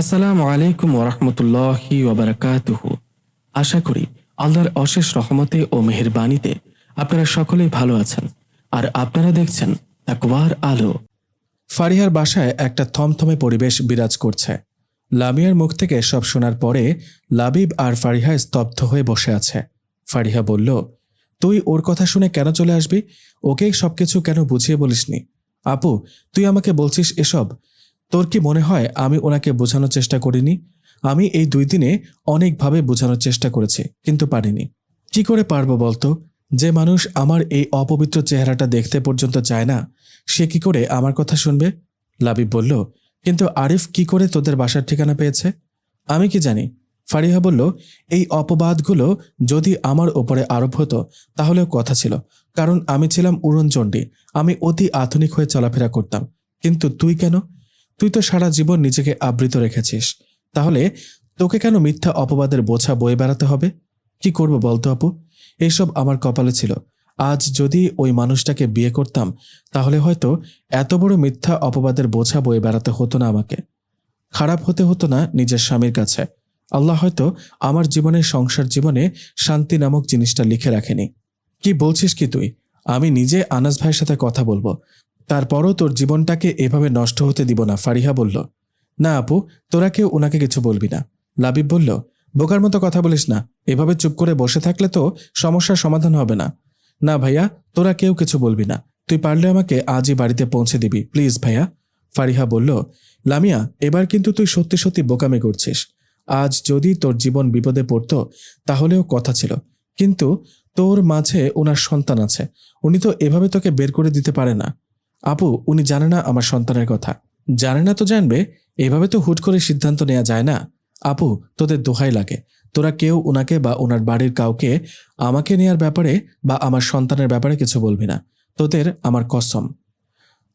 আসসালামু আলাইকুম ওরহমতুল্লাহি ওবরাকাতুহ আশা করি আল্লাহর অশেষ রহমতে ও মেহেরবানিতে আপনারা সকলেই ভালো আছেন। আর আপনারা দেখছেন তাকওয়ার আলো। ফারিহার বাসায় একটা থমথমে পরিবেশ বিরাজ করছে। লামিয়ার মুখ থেকে সব শোনার পরে লাবিব আর ফারিহা স্তব্ধ হয়ে বসে আছে। ফারিহা বলল, তুই ওর কথা শুনে কেন চলে আসবি? ওকে সবকিছু কেন বুঝিয়ে বলিসনি? আপু, তুই আমাকে বলছিস এসব? তোর কি মনে হয় আমি ওনাকে বোঝানোর চেষ্টা করিনি? আমি এই দুই দিনে অনেকভাবে বোঝানোর চেষ্টা করেছি, কিন্তু পারিনি। কি করে পারব বলতো? যে মানুষ আমার এই অপবিত্র চেহারাটা দেখতে পর্যন্ত চায় না, সে কি করে আমার কথা শুনবে? লাবিব বলল, কিন্তু আরিফ কি করে তোদের বাসার ঠিকানা পেয়েছে? আমি কি জানি? ফারিহা বলল, এই অপবাদগুলো যদি আমার ওপরে আরোপ হতো, তাহলেও কথা ছিল, কারণ আমি ছিলাম উড়নচণ্ডী, আমি অতি আধুনিক হয়ে চলাফেরা করতাম। কিন্তু তুই কেন? তুই তো সারা জীবন নিজেকে আবৃত রেখেছিস। তাহলে তোকে কেন মিথ্যা অপবাদের বোঝা বয়ে বেড়াতে হবে? কি করব বলতো আপু? এইসব আমার কপালে ছিল। আজ যদি ওই মানুষটাকে বিয়ে করতাম, তাহলে হয়তো এত বড় মিথ্যা অপবাদের বোঝা বয়ে বেড়াতে হতো না আমাকে। খারাপ হতে হতো না নিজের স্বামীর কাছে। আল্লাহ হয়তো আমার জীবনের সংসার জীবনে শান্তি নামক জিনিসটা লিখে রাখেনি। কি বলছিস কি তুই? আমি নিজে আনাস ভাইয়ের সাথে কথা বলব। তারপরও তোর জীবনটাকে এভাবে নষ্ট হতে দিব না, ফারিহা বলল। না আপু, তোরা কেউ ওনাকে কিছু বলবি না। লাবিব বলল, বোকার মতো কথা বলিস না, এভাবে চুপ করে বসে থাকলে তো সমস্যার সমাধান হবে না। না ভাইয়া, তোরা কেউ কিছু বলবি না, তুই পারলে আমাকে আজই বাড়িতে পৌঁছে দিবি, প্লিজ ভাইয়া। ফারিহা বলল, লামিয়া, এবার কিন্তু তুই সত্যি সত্যি বোকামি করছিস। আজ যদি তোর জীবন বিপদে পড়ত, তাহলেও কথা ছিল। কিন্তু তোর মাঝে ওনার সন্তান আছে, উনি তো এভাবে তোকে বের করে দিতে পারে না। আপু, উনি জানে না আমার সন্তানের কথা। জানে না তো জানবে, এভাবে তো হুট করে সিদ্ধান্ত নেওয়া যায় না। আপু, তোদের দোহাই লাগে। তোরা কেউ ওনাকে বা ওনার বাড়ির কাউকে আমাকে নেয়ার ব্যাপারে বা আমার সন্তানের ব্যাপারে কিছু বলবি না। তোদের আমার কসম।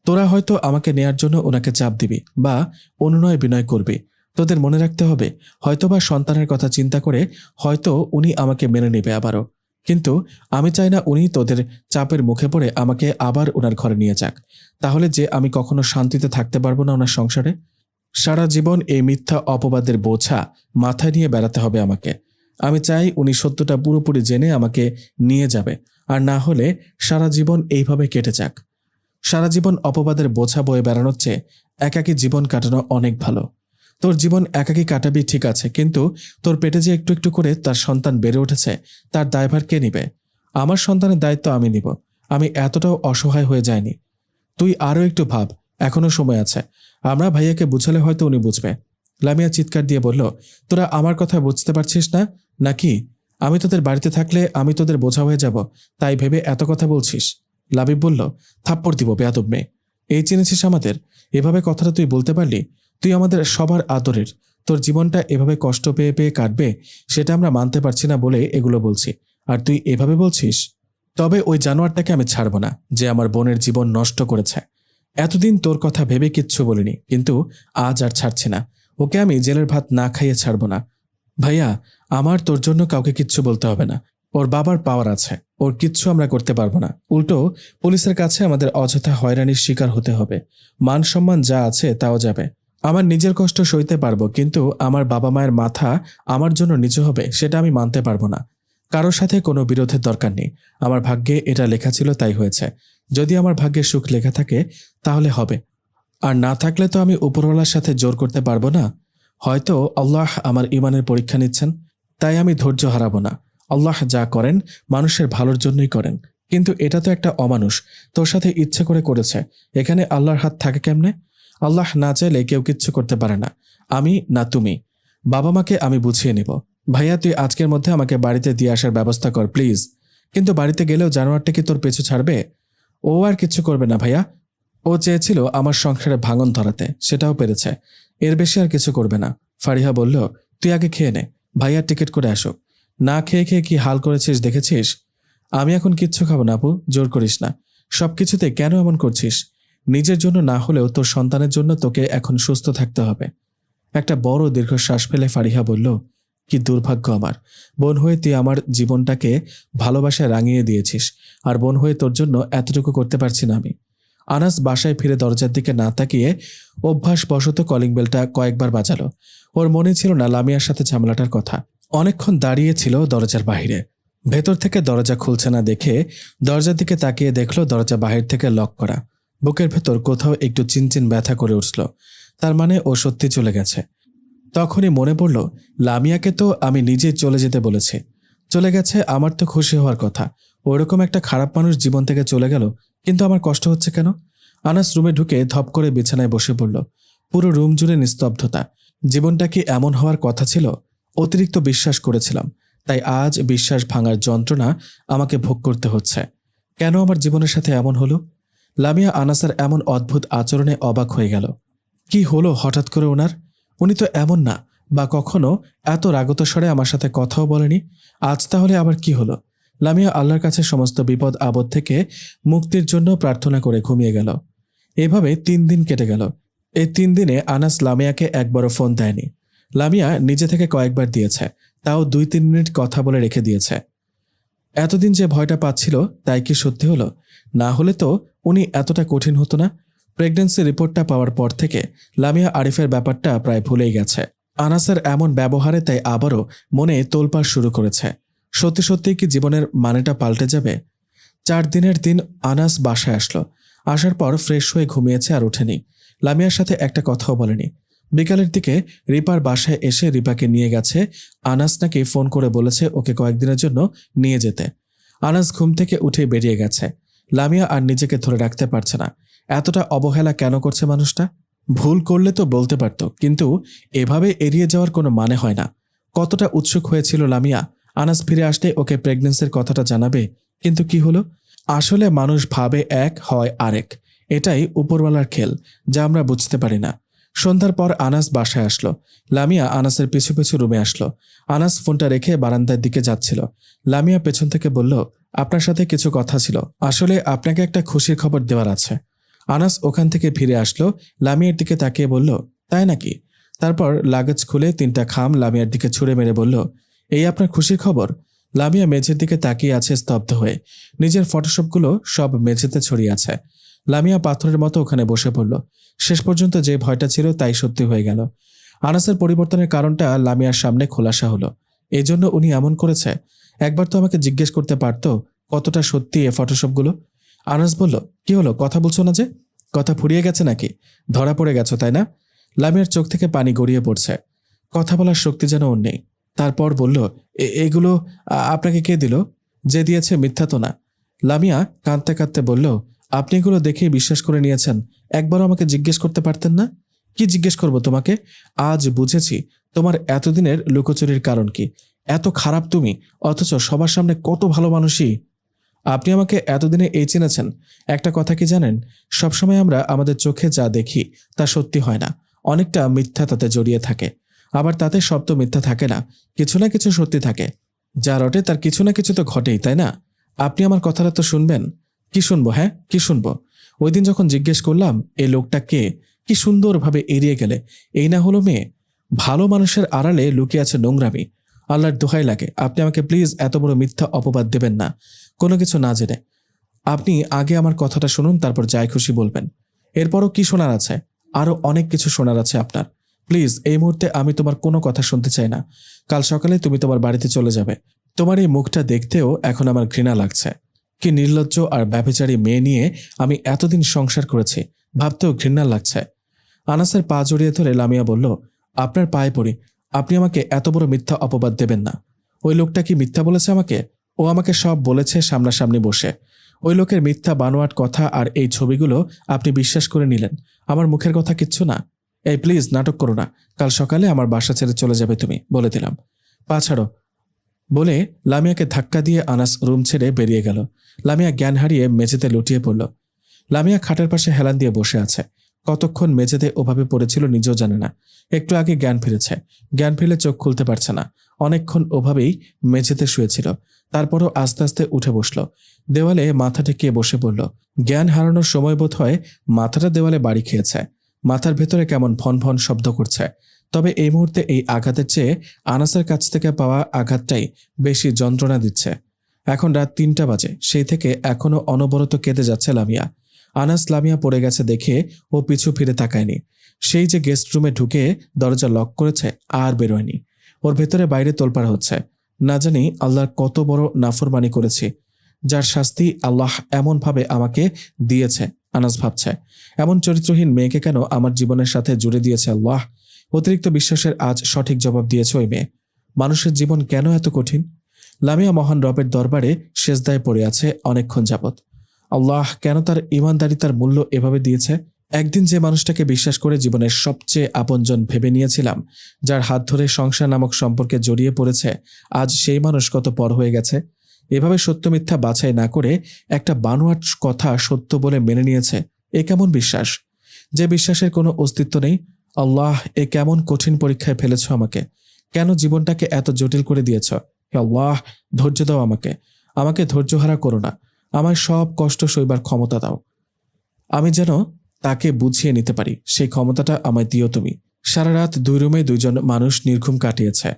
তোরা হয়তো আমাকে নেয়ার জন্য ওনাকে চাপ দিবি বা অনুনয় বিনয় করবি। তোদের মনে রাখতে হবে, হয়তোবা সন্তানের কথা চিন্তা করে হয়তো উনি আমাকে মেনে নেবে আবারও। কিন্তু আমি চাই না উনি তোদের চাপের মুখে পড়ে আমাকে আবার ওনার ঘরে নিয়ে যাক। তাহলে যে আমি কখনো শান্তিতে থাকতে পারব না ওনার সংসারে? সারা জীবন এই মিথ্যা অপবাদের বোঝা মাথায় নিয়ে বেড়াতে হবে আমাকে। আমি চাই উনি সত্যটা পুরোপুরি জেনে আমাকে নিয়ে যাবে, আর না হলে সারা জীবন এইভাবে কেটে যাক। সারা জীবন অপবাদের বোঝা বয়ে বেড়ানোর চেয়ে একাকী জীবন কাটানো অনেক ভালো। তোর জীবন একাকী কাটাবি, ঠিক আছে, কিন্তু তোর পেটে যে একটু একটু করে তার সন্তান বেড়ে উঠেছে, তার দায়ভার কে নিবে? আমার সন্তানের দায়িত্ব আমি নিব, আমি এতটাও অসহায় হয়ে যাইনি। তুই আরও একটু ভাব, এখনও সময় আছে। আমরা ভাইয়াকে বুঝালে হয়তো উনি বুঝবে। লামিয়া চিৎকার দিয়ে বলল, তোরা আমার কথা বুঝতে পারছিস না? নাকি? আমি তোদের বাড়িতে থাকলে আমি তোদের বোঝা হয়ে যাব, তাই ভেবে এত কথা বলছিস? লাবিব বলল, থাপ্পড় দিব, বেয়াদব মেয়ে। এই চিনেছিস আমাদের? এভাবে কথাটা তুই বলতে পারলি? তুই আমাদের সবার আদরের। তোর জীবনটা এভাবে কষ্ট পেয়ে পেয়ে কাটবে, সেটা আমরা মানতে পারছি না বলে এগুলো বলছি। আর তুই এভাবে বলছিস? তবে ওই জানোয়ারটাকে আমি ছাড়ব না, যে আমার বোনের জীবন নষ্ট করেছে। এতদিন তোর কথা ভেবে কিচ্ছু বলিনি, কিন্তু আজ আর ছাড়ছি না। ওকে আমি জেলের ভাত না খাইয়ে ছাড়ব না। ভাইয়া, আমার তোর জন্য কাউকে কিচ্ছু বলতে হবে না। ওর বাবার পাওয়ার আছে, ওর কিচ্ছু আমরা করতে পারব না। উল্টো, পুলিশের কাছে আমাদের অযথা হয়রানির শিকার হতে হবে। মান সম্মান যা আছে তাও যাবে। আমার নিজের কষ্ট সইতে পারব, কিন্তু আমার বাবা মায়ের মাথা আমার জন্য নিচু হবে, সেটা আমি মানতে পারব না। কারোর সাথে কোনো বিরোধের দরকার নেই। আমার ভাগ্যে এটা লেখা ছিল, তাই হয়েছে। যদি আমার ভাগ্যে সুখ লেখা থাকে, তাহলে হবে। আর না থাকলে তো আমি উপরওয়ালার সাথে জোর করতে পারব না। হয়তো আল্লাহ আমার ইমানের পরীক্ষা নিচ্ছেন, তাই আমি ধৈর্য হারাবো না। আল্লাহ যা করেন, মানুষের ভালোর জন্যই করেন। কিন্তু এটা তো একটা অমানুষ, তোর সাথে ইচ্ছে করে করেছে। এখানে আল্লাহর হাত থাকে কেমনে? আল্লাহ না চাইলে কেউ কিচ্ছু করতে পারে না। আমি না তুমি। বাবা মাকে আমি বুঝিয়ে নিব। ভাইয়া, তুই আজকের মধ্যে আমাকে বাড়িতে দিয়ে আসার ব্যবস্থা কর, প্লিজ। কিন্তু বাড়িতে গেলেও জানোয়ারটা কি তোর পেছু ছাড়বে? ও আর কিচ্ছু করবে না, ভাইয়া। ও চেয়েছিল আমার সংসারে ভাঙন ধরাতে, সেটাও পেরেছে। এর বেশি আর কিছু করবে না। ফারিহা বলল, তুই আগে খেয়ে নে। ভাইয়া, টিকিট করে আসুক না খেয়ে খেয়ে কি হাল করেছিস, দেখেছিস? আমি এখন কিচ্ছু খাব না, আপু। জোর করিস না। সব কিছুতে কেন এমন করছিস? নিজের জন্য না হলেও তোর সন্তানের জন্য তোকে এখন সুস্থ থাকতে হবে। একটা বড় দীর্ঘশ্বাস ফেলে ফারিহা বলল, কি দুর্ভাগ্য আমার। বোন হয়ে তুই আমার জীবনটাকে ভালোবাসায় রাঙিয়ে দিয়েছিস, আর বোন হয়ে তোর জন্য এতটুকু করতে পারছি না আমি। আনাস বাসায় ফিরে দরজার দিকে না তাকিয়ে অভ্যাস অভ্যাসবশত কলিং বেলটা কয়েকবার বাজালো। ওর মনে ছিল না লামিয়ার সাথে ঝামেলাটার কথা। অনেকক্ষণ দাঁড়িয়েছিল দরজার বাহিরে। ভেতর থেকে দরজা খুলছে না দেখে দরজার দিকে তাকিয়ে দেখল দরজা বাহির থেকে লক করা। বুকের ভেতর কোথাও একটু চিনচিন ব্যথা করে উঠল। তার মানে ও সত্যি চলে গেছে। তখনই মনে পড়ল, লামিয়াকে তো আমি নিজে চলে যেতে বলেছি। চলে গেছে আমার তো খুশি হওয়ার কথা। ওরকম একটা খারাপ মানুষ জীবন থেকে চলে গেল, কিন্তু আমার কষ্ট হচ্ছে কেন? আনাস রুমে ঢুকে ধপ করে বিছানায় বসে পড়ল। পুরো রুম জুড়ে নিস্তব্ধতা। জীবনটা কি এমন হওয়ার কথা ছিল? অতিরিক্ত বিশ্বাস করেছিলাম। তাই আজ বিশ্বাস ভাঙার যন্ত্রণা আমাকে ভোগ করতে হচ্ছে। কেন আমার জীবনের সাথে এমন হলো? লামিয়া আনাসার এমন অদ্ভুত আচরণে অবাক হয়ে গেল। কি হলো হঠাৎ করে ওনার? উনি তো এমন না, বা কখনো এত রাগত স্বরে আমার সাথে কথাও বলেনি। আজ তাহলে আবার কি হলো? লামিয়া আল্লাহর কাছে সমস্ত বিপদ আপদ থেকে মুক্তির জন্য প্রার্থনা করে ঘুমিয়ে গেল। এভাবে তিন দিন কেটে গেল। এই তিন দিনে আনাস লামিয়াকে একবারও ফোন দেয়নি। লামিয়া নিজে থেকে কয়েকবার দিয়েছে, তাও দুই তিন মিনিট কথা বলে রেখে দিয়েছে। এতদিন যে ভয়টা পাচ্ছিল, তাই কি সত্যি হলো? না হলে তো উনি এতটা কঠিন হতো না। প্রেগন্যান্সি রিপোর্টটা পাওয়ার পর থেকে লামিয়া আরিফের ব্যাপারটা প্রায় ভুলেই গেছে। আনাসের এমন ব্যবহারে তাই আবারও মনে তোলপাড় শুরু করেছে। সত্যি সত্যি কি জীবনের মানেটা পাল্টে যাবে? চার দিনের দিন আনাস বাসায় আসলো। আসার পর ফ্রেশ হয়ে ঘুমিয়েছে আর ওঠেনি। লামিয়ার সাথে একটা কথাও বলেনি। বিকালের দিকে রিপার বাসায় এসে রিপাকে নিয়ে গেছে। আনাস নাকি ফোন করে বলেছে ওকে কয়েকদিনের জন্য নিয়ে যেতে। আনাস ঘুম থেকে উঠে বেরিয়ে গেছে। লামিয়া আর নিজেকে ধরে রাখতে পারছে না। এতটা অবহেলা কেন করছে মানুষটা? ভুল করলে তো বলতে পারত, কিন্তু এভাবে এড়িয়ে যাওয়ার কোনো মানে হয় না। কতটা উৎসুক হয়েছিল লামিয়া। আনাস ফিরে আসলে ওকে প্রেগনেন্সির কথাটা জানাবে, কিন্তু কি হলো? আসলে মানুষ ভাবে এক, হয় আরেক। এটাই উপরওয়ালার খেল, যা আমরা বুঝতে পারি না। সন্ধ্যার পর আনাস বাসায় আসলো। লামিয়া আনাসের পিছু পিছু রুমে আসলো। আনাস ফোনটা রেখে বারান্দার দিকে যাচ্ছিল। লামিয়া পেছন থেকে বলল আপনার সাথে কিছু কথা ছিল। আসলে আপনাকে একটা খুশির খবর দেওয়ার আছে। আনাস ওখান থেকে ফিরে আসলো, লামিয়ার দিকে তাকিয়ে বলল, তাই নাকি? তারপর লাগেজ খুলে তিনটা খাম লামিয়ার দিকে ছুঁড়ে মেরে বলল, এই আপনার খুশির খবর? লামিয়া মেঝের দিকে তাকিয়ে আছে স্তব্ধ হয়ে। নিজের ফটোশপগুলো সব মেঝেতে ছড়িয়ে আছে। লামিয়া পাথরের মতো ওখানে বসে পড়ল। শেষ পর্যন্ত যে ভয়টা ছিল তাই সত্যি হয়ে গেল। আনাসের পরিবর্তনের কারণটা লামিয়ার সামনে খোলাসা হলো। এই জন্য উনি এমন করেছে? একবার তো আমাকে জিজ্ঞেস করতে পারতো কতটা সত্যি এ ফটোশপগুলো। আনাস বলল, কি হলো? কথা বলছো না যে? কথা ফুরিয়ে গেছে নাকি? ধরা পড়ে গেছো, তাই না? লামিয়ার চোখ থেকে পানি গড়িয়ে পড়ছে। কথা বলার শক্তি যেন ওর নেই। তারপর বলল, "এ- এগুলো আপনাকে কে দিল? যে দিয়েছে মিথ্যা তো না। লামিয়া কাঁদতে কাঁদতে বলল, আপনি এগুলো দেখেই বিশ্বাস করে নিয়েছেন। একবারও আমাকে জিজ্ঞেস করতে পারতেন না? কি জিজ্ঞেস করব তোমাকে? আজ বুঝেছি। তোমার এতদিনের লুকোচুরির কারণ কি? এত খারাপ তুমি, অথচ সবার সামনে কত ভালো মানুষই। আপনি আমাকে এতদিনে এই চিনেছেন। একটা কথা কি জানেন? সবসময় আমরা আমাদের চোখে যা দেখি, তা সত্যি হয় না। অনেকটা মিথ্যা তাতে জড়িয়ে থাকে। আবার তাতে তো মিথ্যা থাকে না, কিছু না কিছু সত্যি থাকে। যা রটে, তার কিছু না কিছু তো ঘটেই, তাই না? আপনি আমার কথাটা তো শুনবেন। কি শুনব হ্যাঁ? কি শুনব? ওই দিন যখন জিজ্ঞেস করলাম এই লোকটা কে? কি সুন্দরভাবে এড়িয়ে গেলে? এই না হলো মেয়ে? ভালো মানুষের আড়ালে লুকিয়ে আছে নোংরামি। আল্লাহর দোহাই লাগে। আপনি আমাকে প্লিজ এত বড় মিথ্যা অপবাদ দেবেন না। কোনো কিছু না জেনে। আপনি আগে আমার কথাটা শুনুন, তারপর যাই খুশি বলবেন। এরপরও কি শোনার আছে? আরও অনেক কিছু শোনার আছে আপনার। প্লিজ এই মুহূর্তে আমি তোমার কোনো কথা শুনতে চাই না। কাল সকালে তুমি তোমার বাড়িতে চলে যাবে। তোমার এই মুখটা দেখতেও এখন আমার ঘৃণা লাগছে। কি নির্লজ্জ আর ব্যভিচারী মেয়ে নিয়ে আমি এতদিন সংসার করেছি। ভাবতেও ঘৃণা লাগছে। আনাসের পা জড়িয়ে ধরে লামিয়া বলল, আপনার পায়ে পড়ি। আপনি আমাকে এত বড় মিথ্যা অপবাদ দেবেন না। ওই লোকটা কি মিথ্যা বলেছে আমাকে? ও আমাকে সব বলেছে সামনাসামনি বসে। ওই লোকের মিথ্যা বানোয়াট কথা আর এই ছবিগুলো আপনি বিশ্বাস করে নিলেন। আমার মুখের কথা কিচ্ছু না। এই প্লিজ নাটক করো না। কাল সকালে আমার বাসা ছেড়ে চলে যাবে তুমি, বলে দিলাম। পা ছাড়ো। বলে লামিয়াকে ধাক্কা দিয়ে আনাস রুম ছেড়ে বেরিয়ে গেল। লামিয়া জ্ঞান হারিয়ে মেঝেতে লুটিয়ে পড়ল। লামিয়া খাটের পাশে হেলান দিয়ে বসে আছে। কতক্ষণ মেঝেতে ওভাবে পড়েছিল নিজেও জানে না। একটু আগে জ্ঞান ফিরেছে। জ্ঞান ফিরে চোখ খুলতে পারছে না। অনেকক্ষণ ওভাবেই মেঝেতে শুয়েছিল। তারপরও আস্তে আস্তে উঠে বসল। দেওয়ালে মাথা ঠেকিয়ে বসে পড়ল। জ্ঞান হারানোর সময় বোধ হয় মাথাটা দেওয়ালে বাড়ি খেয়েছে। মাথার ভেতরে কেমন ফন ফন শব্দ করছে। তবে এই মুহূর্তে এই আঘাতের চেয়ে আনাসের কাছ থেকে পাওয়া আঘাতটাই বেশি যন্ত্রণা দিচ্ছে। এখন রাত তিনটা বাজে। সেই থেকে এখনও অনবরত কেঁদে যাচ্ছে লামিয়া। আনাস লামিয়া পড়ে গেছে দেখে ও পিছু ফিরে তাকায়নি। সেই যে গেস্ট রুমে ঢুকে দরজা লক করেছে আর বেরোয়নি। ওর ভেতরে বাইরে তোলপাড় হচ্ছে। না জানি আল্লাহর কত বড় নাফরমানি করেছি। যার শাস্তি আল্লাহ এমনভাবে আমাকে দিয়েছে, আনাস ভাবছে। এমন চরিত্রহীন মেয়েকে কেন আমার জীবনের সাথে জুড়ে দিয়েছে আল্লাহ? অতিরিক্ত বিশ্বাসের আজ সঠিক জবাব দিয়েছে ওই মেয়ে। মানুষের জীবন কেন এত কঠিন? লামিয়া মহান রবের দরবারে সেজদায় পড়ে আছে অনেকক্ষণ যাবৎ। আল্লাহ কেন তার ইমানদারিতার মূল্য এভাবে দিয়েছে? একদিন যে মানুষটাকে বিশ্বাস করে জীবনের সবচেয়ে আপনজন ভেবে নিয়েছিলাম, যার হাত ধরে সংসার নামক সম্পর্কে জড়িয়ে পড়েছে, আজ সেই মানুষ কত পর হয়ে গেছে? এভাবে সত্য মিথ্যা বাছাই না করে একটা বানোয়াট কথা সত্য বলে মেনে নিয়েছে, এ কেমন বিশ্বাস? যে বিশ্বাসের কোনো অস্তিত্ব নেই, আল্লাহ এ কেমন কঠিন পরীক্ষায় ফেলেছ আমাকে? কেন জীবনটাকে এত জটিল করে দিয়েছ? হে আল্লাহ, ধৈর্য দাও আমাকে। আমাকে ধৈর্যহারা করো না। আমার সব কষ্ট সইবার ক্ষমতা দাও। আমি যেন তাকে বুঝিয়ে নিতে পারি, সেই ক্ষমতাটা আমায় দিও তুমি। সারা রাত দুই রুমে দুইজন মানুষ নির্ঘুম কাটিয়েছে।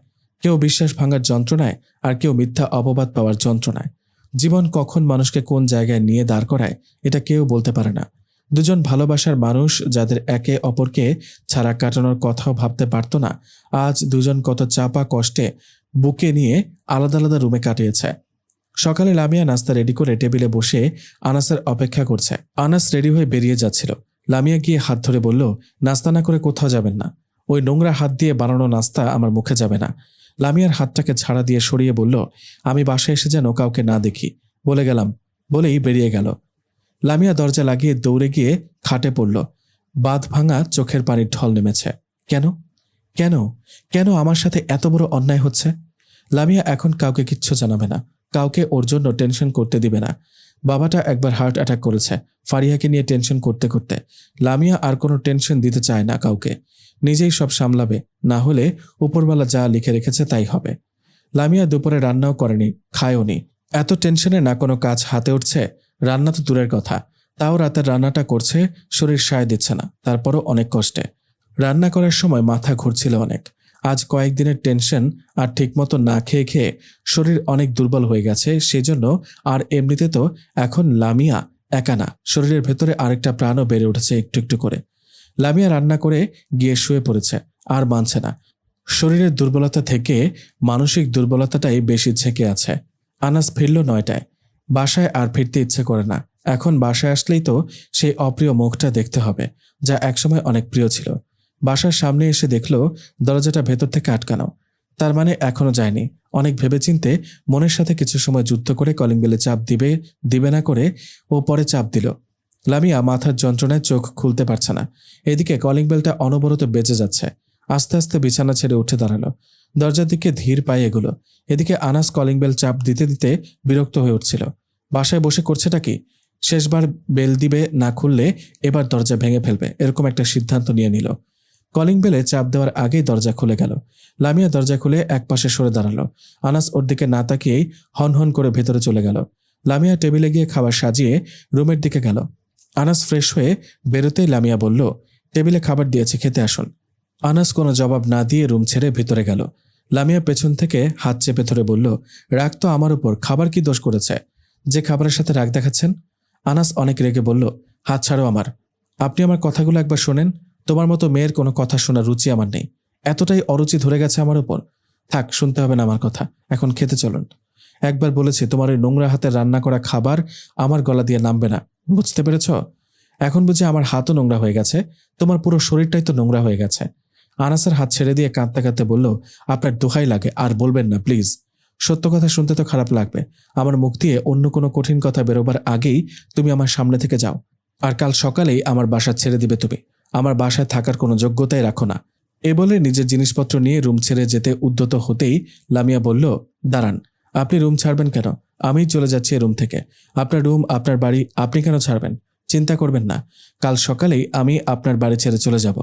কেউ বিশ্বাস ভাঙার যন্ত্রণায় আর কেউ মিথ্যা অপবাদ পাওয়ার যন্ত্রণায়। জীবন কখন মানুষকে কোন জায়গায় নিয়ে দাঁড় করায়, এটা কেউ বলতে পারে না। দুজন ভালোবাসার মানুষ যাদের একে অপরকে ছাড়া কাটানোর কথাও ভাবতে পারত না, আজ দুজন কত চাপা কষ্টে বুকে নিয়ে আলাদা আলাদা রুমে কাটিয়েছে। সকালে লামিয়া নাস্তা রেডি করে টেবিলে বসে আনাসের অপেক্ষা করছে। আনাস রেডি হয়ে বেরিয়ে যাচ্ছিল। লামিয়া গিয়ে হাত ধরে বলল, নাস্তা না করে কোথাও যাবেন না। ওই নোংরা হাত দিয়ে বানানো নাস্তা আমার মুখে যাবে না। লামিয়ার হাতটাকে ছাড়া দিয়ে সরিয়ে বলল, আমি বাসায় এসে যেন কাউকে না দেখি। বলে গেলাম। বলেই বেরিয়ে গেল। লামিয়া দরজা লাগিয়ে দৌড়ে গিয়ে খাটে পড়ল। বাঁধ ভাঙা চোখের পানির ঢল নেমেছে। কেন? কেন? কেন আমার সাথে এত বড় অন্যায় হচ্ছে? লামিয়া এখন কাউকে কিচ্ছু জানাবে না। কাউকে ওর জন্য টেনশন করতে দিবে না। বাবাটা একবার হার্ট অ্যাটাক করেছে। ফারিয়াকে নিয়ে টেনশন করতে করতে। লামিয়া আর কোনো টেনশন দিতে চায় না কাউকে। নিজেই সব সামলাবে। না হলে উপরবেলা যা লিখে রেখেছে তাই হবে। লামিয়া দুপুরে রান্নাও করেনি খায়ওনি এত টেনশনে না কোনো কাজ হাতে উঠছে? রান্না তো দূরের কথা। তাও রাতের রান্নাটা করছে, শরীর সায় দিচ্ছে না। তারপরও অনেক কষ্টে। রান্না করার সময় মাথা ঘুরছিল অনেক। আজ কয়েকদিনের টেনশন আর ঠিকমতো না খেয়ে খেয়ে শরীর অনেক দুর্বল হয়ে গেছে, সেজন্য আর এমনিতে তো এখন লামিয়া একা না। শরীরের ভেতরে আরেকটা প্রাণও বেড়ে উঠেছে একটু একটু করে। লামিয়া রান্না করে গিয়ে শুয়ে পড়েছে, আর মানছে না। শরীরের দুর্বলতা থেকে মানসিক দুর্বলতাটাই বেশি ঝেঁকে আছে। আনাস ফিরল নয়টায়। বাসায় আর ফিরতে ইচ্ছে করে না। এখন বাসায় আসলেই তো সেই অপ্রিয় মুখটা দেখতে হবে, যা একসময় অনেক প্রিয় ছিল। বাসার সামনে এসে দেখল, দরজাটা ভেতর থেকে আটকানো। তার মানে এখনও যায়নি। অনেক ভেবেচিন্তে মনের সাথে কিছু সময় যুদ্ধ করে কলিং বেলে চাপ দিবে দিবে না করে ও পরে চাপ দিল। লামিয়া মাথার যন্ত্রণায় চোখ খুলতে পারছে না। এদিকে কলিং বেলটা অনবরত বেঁচে যাচ্ছে। আস্তে আস্তে বিছানা ছেড়ে উঠে দাঁড়াল। দরজার দিকে ধীর পায়ে এগুলো। এদিকে আনাস কলিং বেল চাপ দিতে দিতে বিরক্ত হয়ে উঠছিল। বাসায় বসে করছেটা কি? শেষবার বেল দিবে না খুললে এবার দরজা ভেঙে ফেলবে, এরকম একটা সিদ্ধান্ত নিয়ে নিল। কলিং বেলে চাপ দেওয়ার আগেই দরজা খুলে গেল। লামিয়া দরজা খুলে এক পাশে সরে দাঁড়াল। আনাস ওর দিকে না তাকিয়েই হন হন করে ভেতরে চলে গেল। লামিয়া টেবিলে গিয়ে খাবার সাজিয়ে রুমের দিকে গেল। আনাস ফ্রেশ হয়ে বেরোতেই লামিয়া বলল, টেবিলে খাবার দিয়েছে, খেতে আসুন। আনাস কোনো জবাব না দিয়ে রুম ছেড়ে ভেতরে গেল। লামিয়া পেছন থেকে হাত চেপে ধরে বলল, রাগ তো আমার উপর, খাবার কি দোষ করেছে? যে খাবারের সাথে রাগ দেখাচ্ছেন? আনাস অনেক রেগে বলল, হাত ছাড়ো আমার। আপনি আমার কথাগুলো একবার শোনেন। তোমার মতো মেয়ের কোনো কথা শোনার রুচি আমার নেই। এতটাই অরুচি ধরে গেছে আমার উপর। থাক, শুনতে হবে না আমার কথা। এখন খেতে চলুন। একবার বলেছি, তোমার ওই নোংরা হাতে রান্না করা খাবার আমার গলা দিয়ে নামবে না। বুঝতে পেরেছ? এখন বুঝি আমার হাতও নোংরা হয়ে গেছে। তোমার পুরো শরীরটাই তো নোংরা হয়ে গেছে। আনাসের হাত ছেড়ে দিয়ে কাঁদতে কাঁদতে বলল, আপনার দোহাই লাগে, আর বলবেন না, প্লিজ। সত্য কথা শুনতে তো খারাপ লাগবে। আমার মুখ দিয়ে অন্য কোনো কঠিন কথা বেরোবার আগেই তুমি আমার সামনে থেকে যাও। আর কাল সকালেই আমার বাসা ছেড়ে দিবে তুমি। আমার বাসায় থাকার কোনো যোগ্যতাই রাখো না। এ বলে নিজের জিনিসপত্র নিয়ে রুম ছেড়ে যেতে উদ্যত হতেই লামিয়া বলল, দাঁড়ান, আপনি রুম ছাড়বেন কেন? আমিই চলে যাচ্ছি রুম থেকে। আপনার রুম, আপনার বাড়ি আপনি কেন ছাড়বেন? চিন্তা করবেন না। কাল সকালেই আমি আপনার বাড়ি ছেড়ে চলে যাব।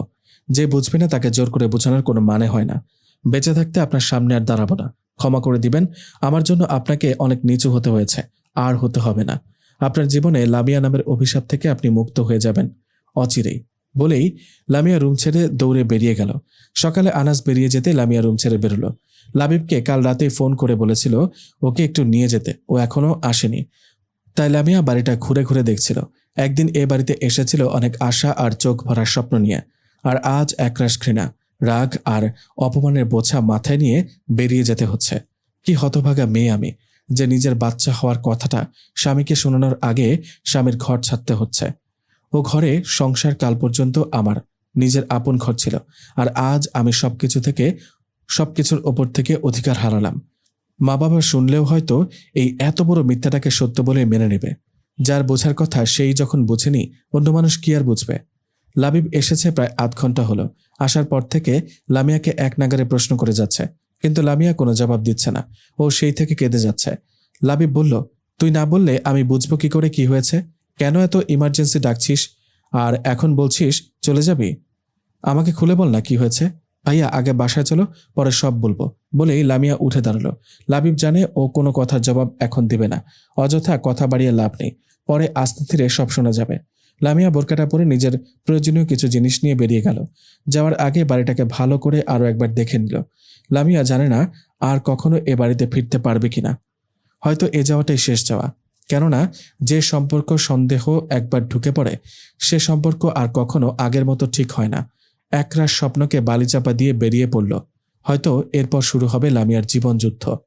যে বুঝবে না তাকে জোর করে বোঝানোর কোনো মানে হয় না। বেঁচে থাকতে আপনার সামনে আর দাঁড়াবো না। ক্ষমা করে দিবেন, আমার জন্য আপনাকে অনেক নিচু হতে হয়েছে, আর হতে হবে না। আপনার জীবনে লামিয়া নামের অভিশাপ থেকে আপনি মুক্ত হয়ে যাবেন, অচিরেই। বলেই লামিয়া রুম ছেড়ে দৌড়ে বেরিয়ে গেল। সকালে আনাস বেরিয়ে যেতে লামিয়া রুম ছেড়ে বেরোলো। লাবিবকে কাল রাতে ফোন করে বলেছিল, ওকে একটু নিয়ে যেতে। ও এখনও আসেনি। তাই লামিয়া বাড়িটা ঘুরে ঘুরে দেখছিল। একদিন এ বাড়িতে এসেছিল অনেক আশা আর চোখ ভরার স্বপ্ন নিয়ে। আর আজ একরাশ ঘৃণা, রাগ আর অপমানের বোঝা মাথায় নিয়ে বেরিয়ে যেতে হচ্ছে। কি হতভাগা মেয়ে আমি, যে নিজের বাচ্চা হওয়ার কথাটা স্বামীকে শোনানোর আগে স্বামীর ঘর ছাড়তে হচ্ছে। ও ঘরে সংসার কাল পর্যন্ত আমার, নিজের আপন ঘর ছিল। আর আজ আমি সবকিছু থেকে, সবকিছুর ওপর থেকে অধিকার হারালাম। মা বাবা শুনলেও হয়তো এই এত বড় মিথ্যাটাকে সত্য বলে মেনে নেবে। যার বোঝার কথা সেই যখন বোঝেনি, অন্য মানুষ কি আর বুঝবে? লাবিব এসেছে প্রায় আধ ঘণ্টা হলো। আসার পর থেকে লামিয়াকে এক নাগারে প্রশ্ন করে যাচ্ছে। কিন্তু লামিয়া কোনো জবাব দিচ্ছে না। ও সেই থেকে কেঁদে যাচ্ছে। লাবিব বলল, তুই না বললে আমি বুঝব কি করে কি হয়েছে? কেন এত ইমার্জেন্সি ডাকছিস? আর এখন বলছিস চলে যাবি? আমাকে খুলে বল না কি হয়েছে। ভাইয়া, আগে বাসায় চলো, পরে সব বলব। বলেই লামিয়া উঠে দাঁড়াল। লাবিব জানে ও কোনো কথার জবাব এখন দিবে না। অযথা কথা বাড়িয়ে লাভ নেই। পরে আস্তে ধীরে সব শোনা যাবে। লামিয়া বোরকাটা পরে নিজের প্রয়োজনীয় কিছু জিনিস নিয়ে বেরিয়ে গেল। যাওয়ার আগে বাড়িটাকে ভালো করে আরও একবার দেখে নিল। লামিয়া জানে না আর কখনো এ বাড়িতে ফিরতে পারবে কিনা। হয়তো এ যাওয়াটাই শেষ যাওয়া। কেননা যে সম্পর্ক সন্দেহ একবার ঢুকে পড়ে, সে সম্পর্ক আর কখনো আগের মতো ঠিক হয় না। একরাশ স্বপ্নকে বালিচাপা দিয়ে বেরিয়ে পড়ল। হয়তো এরপর শুরু হবে লামিয়ার জীবনযুদ্ধ।